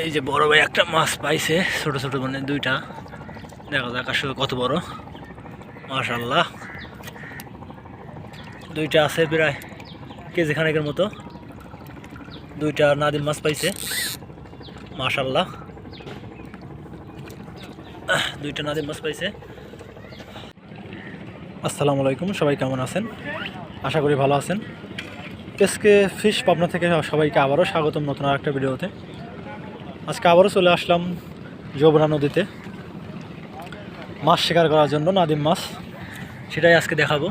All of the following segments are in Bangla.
এই যে বড় ভাই একটা মাছ পাইছে, ছোট ছোট মানে দুইটা। দেখা যাক আসলে কত বড়। মাশাল্লাহ দুইটা আছে প্রায় কেজি খানেকের মতো। দুইটা নাদিম মাছ পাইছে। মাশাল্লাহ দুইটা নাদিম মাছ পাইছে। আসসালামু আলাইকুম, সবাই কেমন আছেন? আশা করি ভালো আছেন। এসকে ফিশ পাবনা থেকে সবাইকে আবারও স্বাগতম নতুন আর একটা ভিডিওতে। আজকে আবারও চলে আসলাম যমুনা নদীতে। মাছ শিকার করার জন্য, নাদিম মাছ। সেটাই আজকে দেখাবো।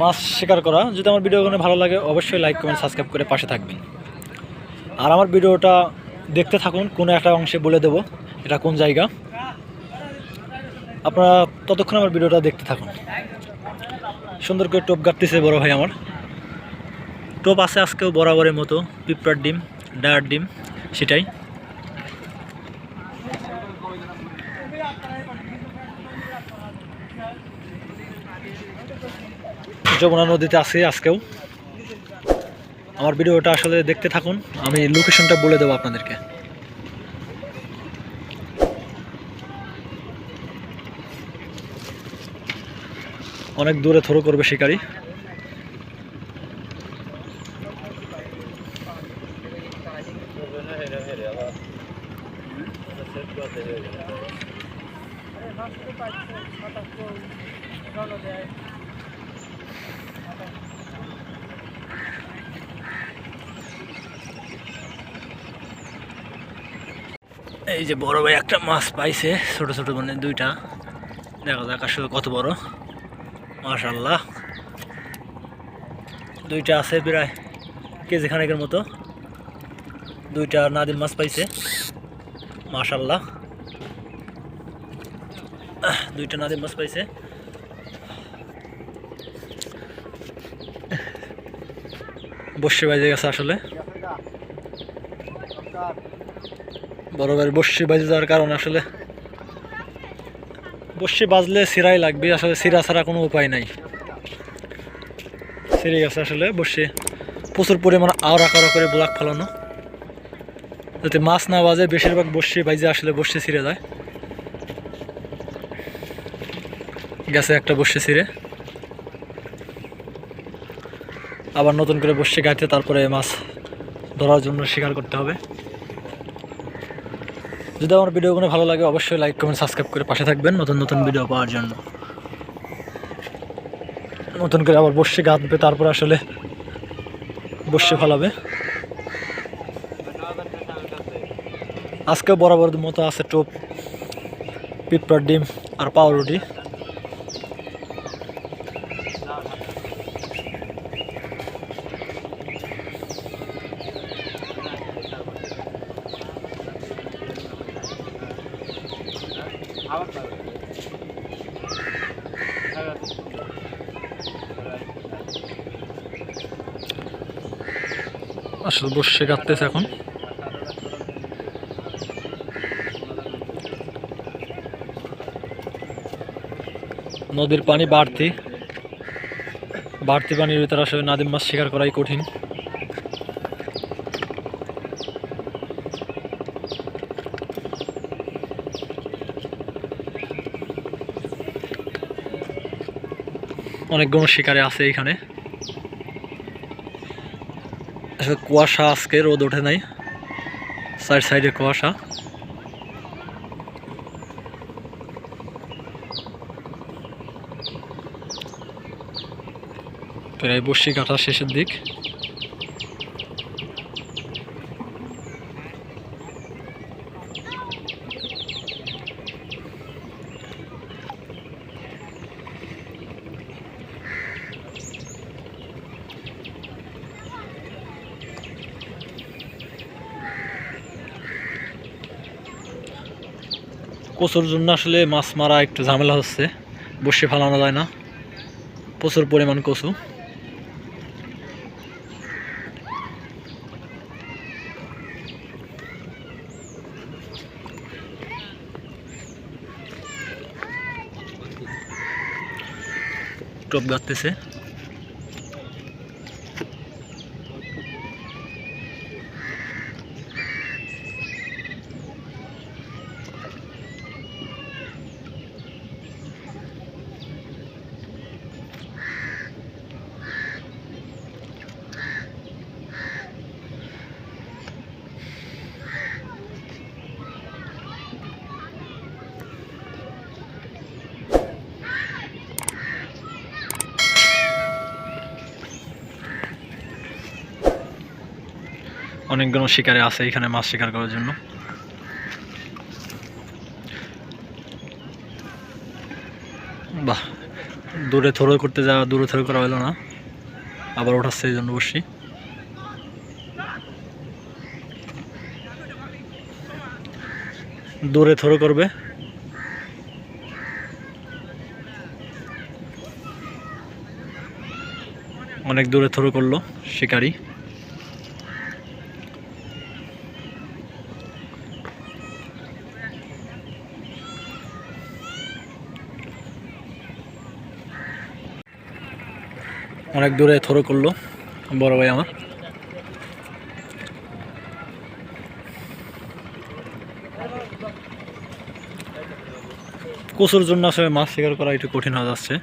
মাছ শিকার করা, যদি আমার ভিডিওগুলো ভালো লাগে, অবশ্যই লাইক কমেন্ট সাবস্ক্রাইব করে পাশে থাকবেন। আর আমার ভিডিওটা দেখতে থাকুন, কোনো একটা অংশে বলে দেব, এটা কোন জায়গা। আপনারা ততক্ষণ আমার ভিডিওটা দেখতে থাকুন। সুন্দর করে টোপ গাঁটতেছে বড় ভাই আমার। টোপ আছে আজকেও বরাবরের মতো, পিঁপড়ার ডিম ডায়ার ডিম, সেটাই। যমুনা নদীতে আছে আজকেও। আমার ভিডিওটা আসলে দেখতে থাকুন, আমি লোকেশনটা বলে দেবো আপনাদেরকে। অনেক দূরে থ্রো করবে শিকারি। এই যে বড় ভাই একটা মাছ পাইছে, ছোট ছোট মানে দুইটা। দেখা যাক আসলে কত বড়। মাশাল্লাহ দুইটা আছে প্রায় কেজি খানেকের মতো। দুইটা নাদিম মাছ পাইছে। মাশাল্লাহ দুইটা নাদিম মাছ পাইছে। বসে বাজে গেছে আসলে। বড় ভাইয়ের বসি বাজে যাওয়ার কারণে আসলে। বসি বাজলে সিরাই লাগবে, আসলে সিরা ছাড়া কোনো উপায় নাই। সিরে গেছে আসলে, বসে। প্রচুর পরিমাণে আওড়া কাড়া করে ব্লাক ফেলানো। যাতে মাছ না বাজে, বেশিরভাগ বসি বাজে, আসলে বসে ছিঁড়ে যায়। গেছে একটা বসে ছিঁড়ে আবার নতুন করে বসে গাইতে তারপরে মাছ ধরার জন্য শিকার করতে হবে। যদি আমার ভিডিওগুলো ভালো লাগে, অবশ্যই লাইক কমেন্ট সাবস্ক্রাইব করে পাশে থাকবেন নতুন নতুন ভিডিও পাওয়ার জন্য। নতুন করে আবার বসে গাঁথবে তারপর আসলে বসে ফেলাবে। আজকে বরাবর মতো আছে টোপ, পিঁপড়ার ডিম আর পাউরুটি। আসলে বসে কাটতেছে এখন। নদীর পানি বাড়তি। বাড়তি পানির ভিতরে আসলে নাদিম মাছ শিকার করাই কঠিন। অনেকগুলো শিকারে আছে এখানে। আসলে কুয়াশা আজকে রোদ ওঠে নাই। সাইড সাইডে কুয়াশা। প্রায় বসি কাটা শেষের দিক। কচুর জন্য আসলে মাছ মারা একটু ঝামেলা হচ্ছে। বসে ফেলানো যায় না। প্রচুর পরিমাণ কচু। টপ গাঁথতেছে অনেকগুলো শিকারে আছে এখানে মাছ শিকার করার জন্য। বাহ, দূরে থ্রো করতে যাওয়া, দূরে থ্রো করা হলো না। আবার ওঠাচ্ছে এই জন্য বসছি। দূরে থ্রো করবে। অনেক দূরে থ্রো করল শিকারি। অনেক দূরে থরো করল, বড় ভাই আমার। কচুর জন্য আসলে মাছ শিকার করা একটু কঠিন হয়ে যাচ্ছে।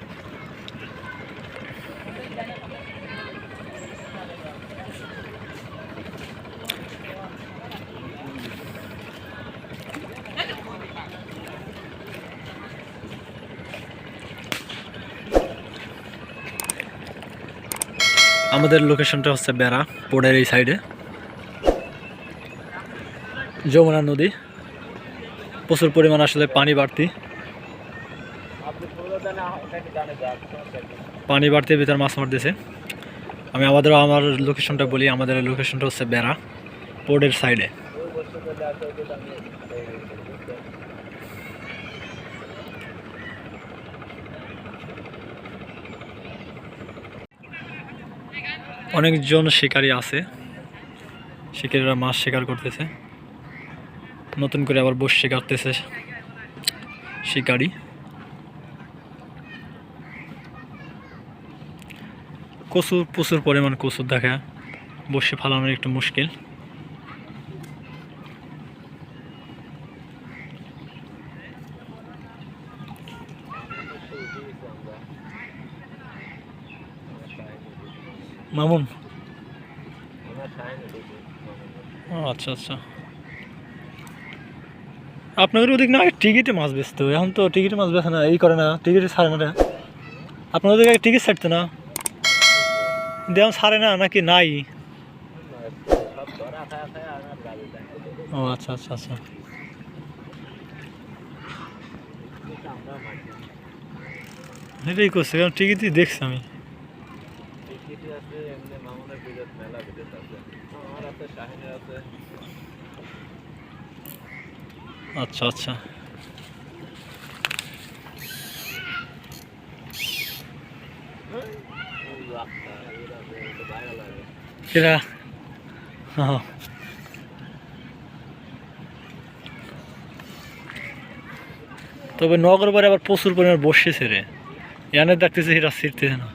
আমাদের লোকেশনটা হচ্ছে বেড়া পোড়ের এই সাইডে যমুনা নদী। প্রচুর পরিমাণ আসলে পানি বাড়তি। পানি বাড়তে ভিতরে মাছ মারতেছে। আমি আমাদের আমার লোকেশনটা বলি, আমাদের লোকেশনটা হচ্ছে বেড়া পোর্টের সাইডে অনেকজন শিকারী আছে। শিকারীরা মাছ শিকার করতেছে। নতুন করে আবার বস শিকারতেছে শিকারি। কচুর প্রচুর পরিমাণ কচুর দেখা, বসে ফালানোর একটু মুশকিল। মামুন? ও আচ্ছা আচ্ছা। আপনাদের ওদিক না টিকিটে মাছ বেচতো এখন তো টিকিটে মাছ বেচে না এই করে না টিকিটে ছাড়ে না। আপনাদের আগে টিকিট ছাড়তো না? দেওয়া ছাড়ে না নাকি নাই? ও আচ্ছা আচ্ছা আচ্ছা। এটাই করছে কারণ টিকিটই দেখছি আমি। আচ্ছা আচ্ছা। এরা হ্যাঁ। তবে নগর বারে আবার প্রচুর পরিমাণ বসেছে রে। এনে দেখতেছে এরা ছিটতেছে না।